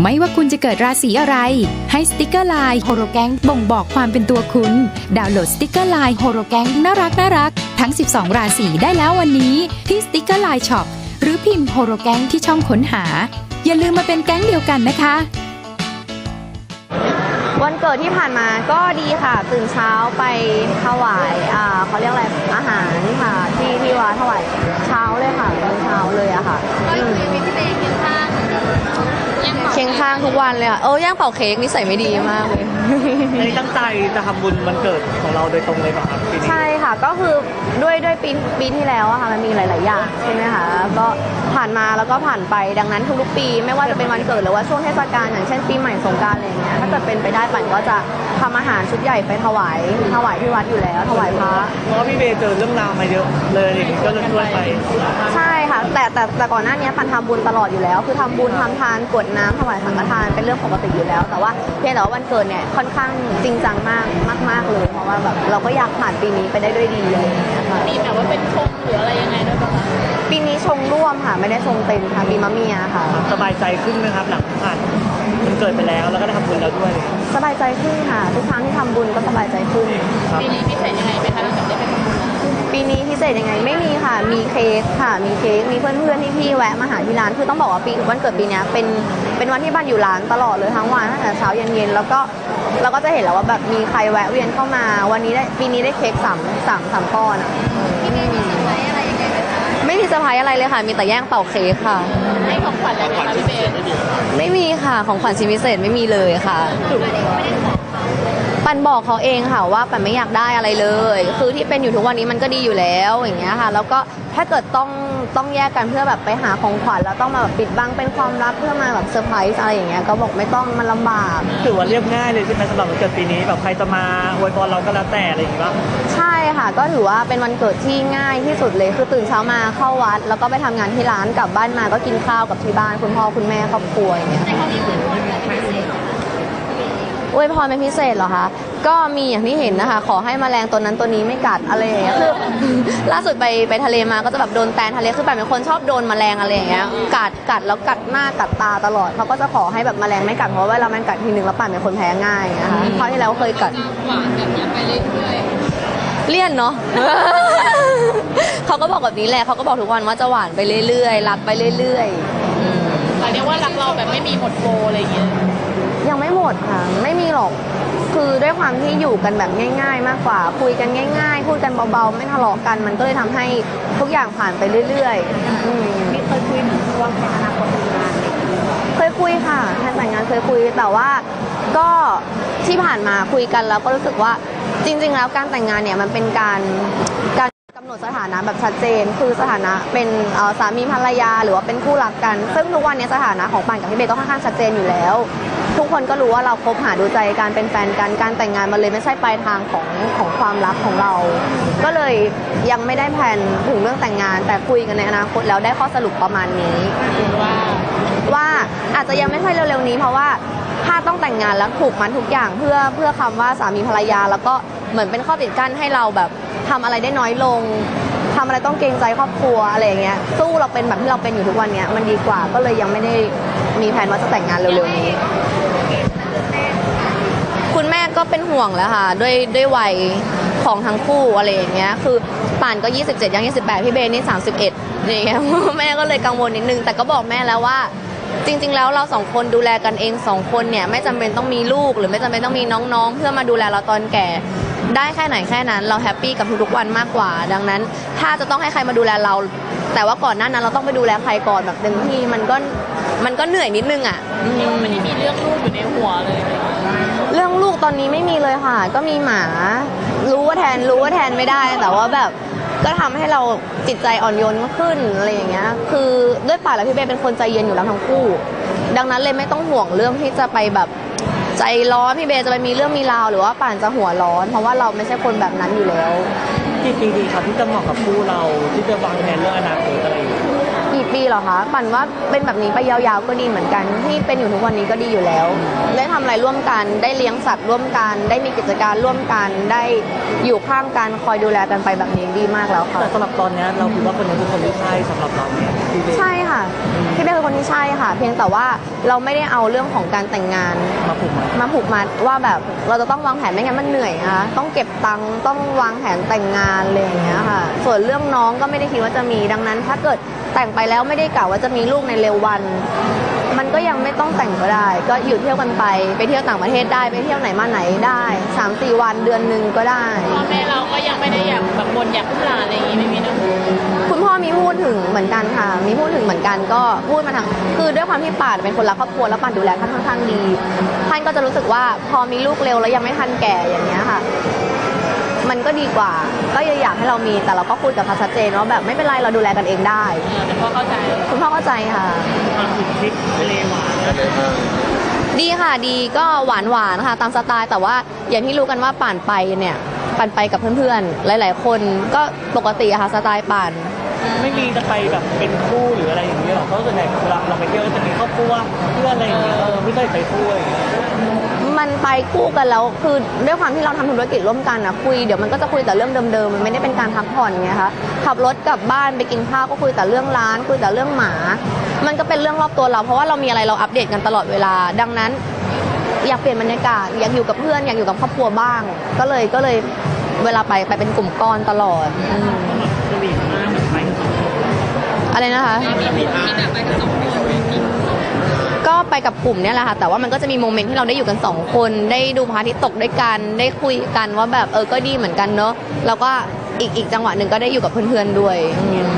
ไม่ว่าคุณจะเกิดราศีอะไร ให้สติกเกอร์ไลน์โฮโรแกงบ่งบอกความเป็นตัวคุณ ดาวน์โหลดสติกเกอร์ไลน์โฮโรแกงน่ารักน่ารักทั้ง 12 ราศีได้แล้ววันนี้ที่สติกเกอร์ไลน์ช็อปหรือพิมพ์โฮโรแกงที่ช่องค้นหา อย่าลืมมาเป็นแก๊งเดียวกันนะคะ วันเกิดที่ผ่านมาก็ดีค่ะ ตื่นเช้าไปถวายอ่าเขาเรียกอะไรอาหารค่ะที่ที่วัดถวายเช้าเลยค่ะตอนเช้าเลยอะค่ะ งข้างทุกวันเลยอะเออย่างเป่าเค้กนิสัยไม่ดีมากเลย อันนี้ตั้งใจจะทำบุญวันเกิดของเราโดยตรงเลยเปล่ะครับปีนี้ใช่ค่ะก็คือด้วยด้วยปีปีที่แล้วอะค่ะมันมีหลาย ๆ อย่างใช่ไหมคะก็ผ่านมาแล้วก็ผ่านไปดังนั้นทุกๆปี ไม่ว่าจะเป็นวันเกิดหรือว่าช่วงเทศกาลอย่างเช่นปีใหม่สงกรารอะไรอย่างเงี้ยถ้าเกิดเป็นไปได้ปั่นก็จะทำอาหารชุดใหญ่ไปถวายถวายที่วัดอยู่แล้ว ถวายพระ เพราะว่าพี่เบย์เจอเรื่องราวมาเยอะเลยอย่างนี้ก็เลยช่วยไป ใช่ค่ะแต่แต่แต่ก่อนหน้านี้ปันทำบุญตลอดอยู่แล้ว คือทำบุญทำทานกรวดน้ำถวายสังฆทานเป็นเรื่องปกติอยู่แล้ว แต่ว่าเพียงแต่ว่าวันเกิดเนี่ยค่อนข้างจริงจังมากมาก ๆ เลย เพราะว่าแบบเราก็อยากผ่านปีนี้ไปได้ด้วยดีอะไรอย่างเงี้ยค่ะมีแบบว่าเป็นชงหรืออะไรยังไงด้วยป่ะคะปีนี้ชงร่วมค่ะไม่ได้ชงเต็มค่ะปีมะเมียค่ะ สบายใจขึ้นนะครับหลังผ่านมันเกิดไปแล้วแล้วก็ได้ทำบุญแล้วด้วย สบายใจขึ้นค่ะ ทุกครั้งที่ทำบุญก็สบายใจขึ้นครับปีนี้พิเศษยังไงไหมคะหลังจากได้ไปทำบุญแล้ว ปีนี้พิเศษยังไงไม่มีค่ะ มีเค้กค่ะ มีเค้ก มีเพื่อนๆพี่ๆแวะมาหาที่ร้าน คือต้องบอกว่าปีวันเกิดปีเนี้ยเป็นเป็นวันที่บ้านอยู่ร้านตลอดเลยทั้งวันตั้งแต่เช้าเย็นๆแล้วก็เราก็จะเห็นแล้วว่าแบบมีใครแวะเวียนเข้ามา วันนี้ได้ปีนี้ได้เค้กสามสามสามก้อนอะพี่เมย์มีเซอร์ไพรส์อะไรยังไงไหมคะไม่มีเซอร์ไพรส์อะไรเลยค่ะ มีแต่แย่งเป่าเค้กค่ะ ให้ของขวัญอะไรไหมคะพี่เมย์ไม่มีค่ะ ของขวัญชิ้นพิเศษไม่มีเลยค่ะ ปันบอกเขาเองค่ะว่าปันไม่อยากได้อะไรเลย คือที่เป็นอยู่ทุกวันนี้มันก็ดีอยู่แล้วอย่างเงี้ยค่ะ แล้วก็ถ้าเกิดต้องต้องแยกกันเพื่อแบบไปหาของขวัญแล้วต้องมาแบบปิดบังเป็นความลับเพื่อมาแบบเซอร์ไพรส์อะไรอย่างเงี้ยก็บอกไม่ต้องมันลำบาก ถือว่าเรียบง่ายเลยใช่ไหมสำหรับวันเกิดปีนี้แบบใครจะมาอวยพรเราก็แล้วแต่อะไรอย่างเงี้ยใช่ค่ะ ก็ถือว่าเป็นวันเกิดที่ง่ายที่สุดเลยคือตื่นเช้ามาเข้าวัด แล้วก็ไปทำงานที่ร้านกลับบ้านมาก็กินข้าวกับที่บ้านคุณพ่อคุณแม่ครอบครัวอย่างเงี้ย อะไรเป็นพิเศษอวยพรเป็นพิเศษเหรอคะ ก็มีอย่างที่เห็นนะคะ ขอให้แมลงตัวนั้นตัวนี้ไม่กัดอะไรอย่างเงี้ยคือ ล่าสุดไปไปทะเลมาก็จะแบบโดนแตนทะเลคือแบบเป็นคนชอบโดนแมลงอะไรอย่างเงี้ย กัดกัดแล้วกัดหน้ากัดตาตลอดเขาก็จะขอให้แบบแมลงไม่กัดเพราะว่าเวลามันกัดทีนึงแล้วป่านเป็นคนแพ้ง่ายนะคะคราวที่แล้วเคยกัดหวานแบบนี้ไปเรื่อยเลี่ยนเนาะเขาก็บอกแบบนี้แหละเขาก็บอกทุกวันว่าจะหวานไปเรื่อยๆรักไปเรื่อยๆๆแต่เรียกว่ารักเราแบบไม่มีหมดโปรอะไรอย่างเงี้ย ยังไม่หมดค่ะ ไม่มีหรอก คือด้วยความที่อยู่กันแบบง่าย ๆ มากกว่า คุยกันง่าย ๆ พูดกันเบาๆ ไม่ทะเลาะกัน มันก็เลยทำให้ทุกอย่างผ่านไปเรื่อยๆอืมมีเคยคุยถึงวางแผนอนาคตทำงานเคยคุยค่ะแทนแต่งงานเคยคุย แต่ว่าก็ที่ผ่านมาคุยกันแล้วก็รู้สึกว่าจริง ๆ แล้วการแต่งงานเนี่ยมันเป็นการการ กำหนดสถานะแบบชัดเจน คือสถานะเป็นสามีภรรยาหรือว่าเป็นคู่รักกัน ซึ่งทุกวันนี้สถานะของปันกับพี่เบย์ก็ค่อนข้างชัดเจนอยู่แล้ว ทุกคนก็รู้ว่าเราคบหาดูใจการเป็นแฟนกันการแต่งงานมันเลยไม่ใช่ปลายทางของของความรักของเรา ก็เลยยังไม่ได้แผนถึงเรื่องแต่งงาน แต่คุยกันในอนาคตแล้วได้ข้อสรุปประมาณนี้ว่าว่าอาจจะยังไม่ใช่เร็วๆนี้เพราะว่าถ้าต้องแต่งงานแล้วถูกมันทุกอย่างเพื่อเพื่อคำว่าสามีภรรยาแล้วก็ เหมือนเป็นข้อปิดกั้นให้เราแบบทำอะไรได้น้อยลงทำอะไรต้องเกรงใจครอบครัวอะไรอย่างเงี้ยสู้เราเป็นแบบที่เราเป็นอยู่ทุกวันเนี้ยมันดีกว่าก็เลยยังไม่ได้มีแผนว่าจะแต่งงานเร็วๆนี้ คุณแม่ก็เป็นห่วงแล้วค่ะด้วยด้วยวัยของทั้งคู่อะไรอย่างเงี้ยคือป่านก็ 27 ยัง 28 พี่เบนนี่ 31อย่างเงี้ยแม่ก็เลยกังวลนิดนึง แต่ก็บอกแม่แล้วว่า จริง ๆ แล้วเราสองคนดูแลกันเองสองคนเนี่ย ไม่จำเป็นต้องมีลูกหรือไม่จำเป็นต้องมีน้องๆ เพื่อมาดูแลเราตอนแก่ ได้แค่ไหนแค่นั้น เราแฮปปี้กับทุกๆวันมากกว่า ดังนั้น ถ้าจะต้องให้ใครมาดูแลเรา แต่ว่าก่อนหน้านั้นเราต้องไปดูแลใครก่อนแบบเต็มที่มันก็มันก็เหนื่อยนิดนึงอะอืมเรียกว่าไม่ได้มีเรื่องลูกอยู่ในหัวเลยอะไรอย่างเงี้ยเรื่องลูกตอนนี้ไม่มีเลยค่ะ ก็มีหมา รู้ว่าแทนรู้ว่าแทนไม่ได้ แต่ว่าแบบก็ทำให้เราจิตใจอ่อนโยนมากขึ้นอะไรอย่างเงี้ย คือด้วยป่านและพี่เบย์เป็นคนใจเย็นอยู่แล้วทั้งคู่ ดังนั้นเลยไม่ต้องห่วงเรื่องที่จะไปแบบ ใจร้อนพี่เบย์จะไปมีเรื่องมีราวหรือว่าป่านจะหัวร้อน เพราะว่าเราไม่ใช่คนแบบนั้นอยู่แล้ว กี่ปีดีครับที่จะเหมาะกับคู่เราที่จะวางแผนเรื่องอนาคตอะไรอย่างเงี้ยกี่ปีเหรอคะปั่นว่าเป็นแบบนี้ไปยาวๆก็ดีเหมือนกันที่เป็นอยู่ทุกวันนี้ก็ดีอยู่แล้ว ได้ทำอะไรร่วมกันได้เลี้ยงสัตว์ร่วมกัน ได้มีกิจการร่วมกัน ได้อยู่ข้างกันคอยดูแลกันไปแบบนี้ดีมากแล้วค่ะแต่สำหรับตอนเนี้ยเราคิดว่าคนนี้คือคนที่ใช่สำหรับเราเนี่ยพี่เบล ใช่ค่ะ พี่เบลคือคนที่ใช่ค่ะ เพียงแต่ว่าเราไม่ได้เอาเรื่องของการแต่งงาน มาผูกมัดมาผูกมัดว่าแบบเราจะต้องวางแผนไม่งั้นมันเหนื่อยนะคะต้องเก็บตังค์ต้องวางแผนแต่งงานอะไรอย่างเงี้ยค่ะ ส่วนเรื่องน้องก็ไม่ได้คิดว่าจะมีดังนั้น ถ้าเกิดแต่งไปแล้วไม่ได้กล่าวว่าจะมีลูกในเร็ววันมัน ก็ยังไม่ต้องแต่งก็ได้ ก็อยู่เที่ยวกันไป ไปเที่ยวต่างประเทศได้ไปเที่ยวไหนมาไหนได้สามสี่วันเดือนหนึ่งก็ได้พ่อแม่เราก็ยังไม่ได้อยากแบบบนอยากขึ้นหลานอะไรอย่างงี้ไม่มีเนอะคุณพ่อมีพูดถึงเหมือนกันค่ะ มีพูดถึงเหมือนกันก็พูดมาทางคือด้วยความที่ป่านเป็นคนรักครอบครัวแล้วป่านดูแลท่านค่อนข้างดี ท่านก็จะรู้สึกว่าพอมีลูกเร็วแล้วยังไม่ทันแก่อย่างเงี้ยค่ะ มันก็ดีกว่า ก็ยังอยากให้เรามี แต่เราก็พูดกับเขาชัดเจนว่าแบบไม่เป็นไรเราดูแลกันเองได้เออแต่พ่อเข้าใจคุณพ่อเข้าใจค่ะมาถึงทริปทะเลหวานนะดีค่ะดีก็หวานหวานๆค่ะตามสไตล์แต่ว่าอย่างที่รู้กันว่าป่านไปเนี่ยป่านไปกับเพื่อนๆ หลาย ๆ คนก็ปกติอะค่ะสไตล์ป่าน ไม่มีจะไปแบบเป็นคู่หรืออะไรอย่างเงี้ยหรอกเพราะส่วนใหญ่เวลาเราไปเที่ยวก็จะมีครอบครัวเพื่อนอะไรอย่างเงี้ยเออไม่เคยไปคู่อะไรอย่างเงี้ยมันไปคู่กันแล้วคือด้วยความที่เราทำธุรกิจร่วมกันนะคุยเดี๋ยวมันก็จะคุยแต่เรื่องเดิมๆมันไม่ได้เป็นการพักผ่อนไงคะขับรถกลับบ้านไปกินข้าวก็คุยแต่เรื่องร้าน คุยแต่เรื่องหมา มันก็เป็นเรื่องรอบตัวเรา เพราะว่าเรามีอะไรเราอัปเดตกันตลอดเวลา ดังนั้น อยากเปลี่ยนบรรยากาศอยากอยู่กับเพื่อนอยากอยู่กับครอบครัวบ้าง ก็เลยก็เลยเวลาไปไปเป็นกลุ่มก้อนตลอดอืม อะไรนะคะกก็ไปกับกลุ่มเนี่ยแหละค่ะ แต่ว่ามันก็จะมีโมเมนต์ที่เราได้อยู่กันสองคน ได้ดูพระอาทิตย์ตกด้วยกัน ได้คุยกันว่าแบบเออ ก็ดีเหมือนกันเนอะ แล้วก็อีกอีกจังหวะหนึ่งก็ได้อยู่กับเพื่อนๆด้วยอืม